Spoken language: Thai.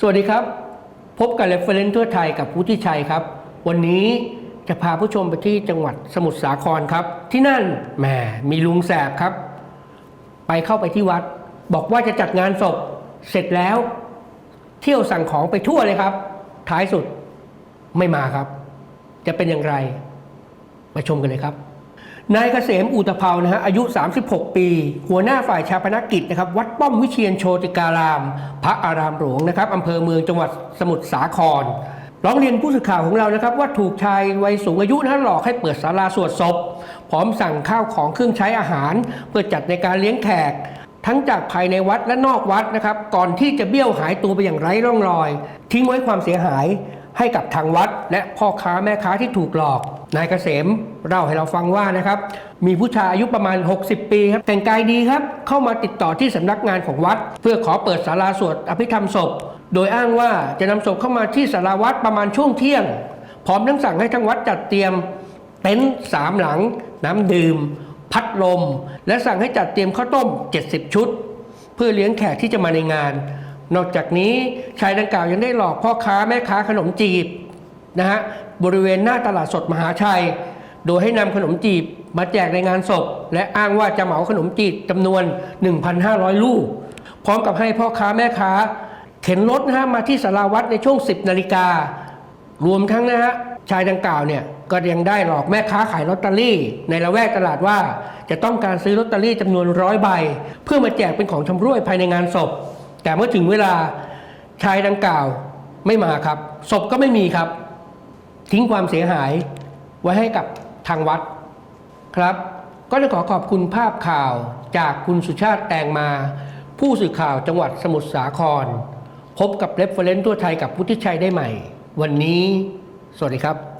สวัสดีครับ พบกับเรฟเฟรนทั่วไทยกับผู้ที่ชัยครับ วันนี้จะพาผู้ชมไปที่จังหวัดสมุทรสาครครับ ที่นั่นแหมมีลุงแสบครับ ไปเข้าไปที่วัด บอกว่าจะจัดงานศพเสร็จแล้ว เที่ยวสั่งของไปทั่วเลยครับ ท้ายสุดไม่มาครับ จะเป็นอย่างไรไปชมกันเลยครับ นายเกษมอุตภเภานะฮะอายุ 36 ปี หัวหน้าฝ่ายชาปนกิจนะครับวัดป้อมวิเชียนโชติการาม พระอารามหลวงนะครับอำเภอเมืองจังหวัดสมุทรสาครร้องเรียนผู้สื่อข่าวของเรานะครับ ว่าถูกชายวัยสูงอายุนะหลอกให้เปิดศาลาสวดศพ พร้อมสั่งข้าวของเครื่องใช้อาหาร เพื่อจัดในการเลี้ยงแขก ทั้งจากภายในวัดและนอกวัดนะครับก่อนที่จะเบี้ยวหายตัวไปอย่างไร้ร่องรอย ทิ้งไว้ความเสียหายให้กับทางวัด และพ่อค้าแม่ค้าที่ถูกหลอกนายเกษมเล่าให้เราฟังว่านะครับ มีผู้ชายอายุประมาณ 60 ปีครับแต่งกายดีครับ เข้ามาติดต่อที่สำนักงานของวัด เพื่อขอเปิดศาลาสวดอภิธรรมศพ โดยอ้างว่าจะนำศพเข้ามาที่ศาลาวัดประมาณช่วงเที่ยง พร้อมทั้งสั่งให้ทางวัดจัดเตรียมเต็นท์สามหลัง น้ำดื่ม พัดลม และสั่งให้จัดเตรียมข้าวต้ม 70 ชุด เพื่อเลี้ยงแขกที่จะมาในงาน นอกจากนี้ชายดังกล่าวยังได้หลอกพ่อค้าแม่ค้าขนมจีบ นะฮะบริเวณหน้าตลาดสดมหาชัย โดยให้นำขนมจีบมาแจกในงานศพ และอ้างว่าจะเหมาขนมจีบจำนวน 1,500 ลูก พร้อมกับให้พ่อค้าแม่ค้า เข็นรถนะฮะมาที่สาราวัดในช่วง 10 นาฬิกา รวมทั้งนะฮะชายดังกล่าวเนี่ยก็ยังได้หลอกแม่ค้าขายลอตเตอรี่ ในละแวกตลาดว่า จะต้องการซื้อลอตเตอรี่จำนวนร้อยใบ เพื่อมาแจกเป็นของชำร่วยภายในงานศพ แต่เมื่อถึงเวลาชายดังกล่าวไม่มาครับ ศพก็ไม่มีครับ ทิ้งความเสียหายไว้ให้กับทางวัดครับ ก็จะขอขอบคุณภาพข่าวจากคุณสุชาติแตงมา ผู้สื่อข่าวจังหวัดสมุทรสาคร พบกับเรฟเฟรนซ์ทั่วไทยกับพุทธิชัยได้ใหม่ วันนี้ สวัสดีครับ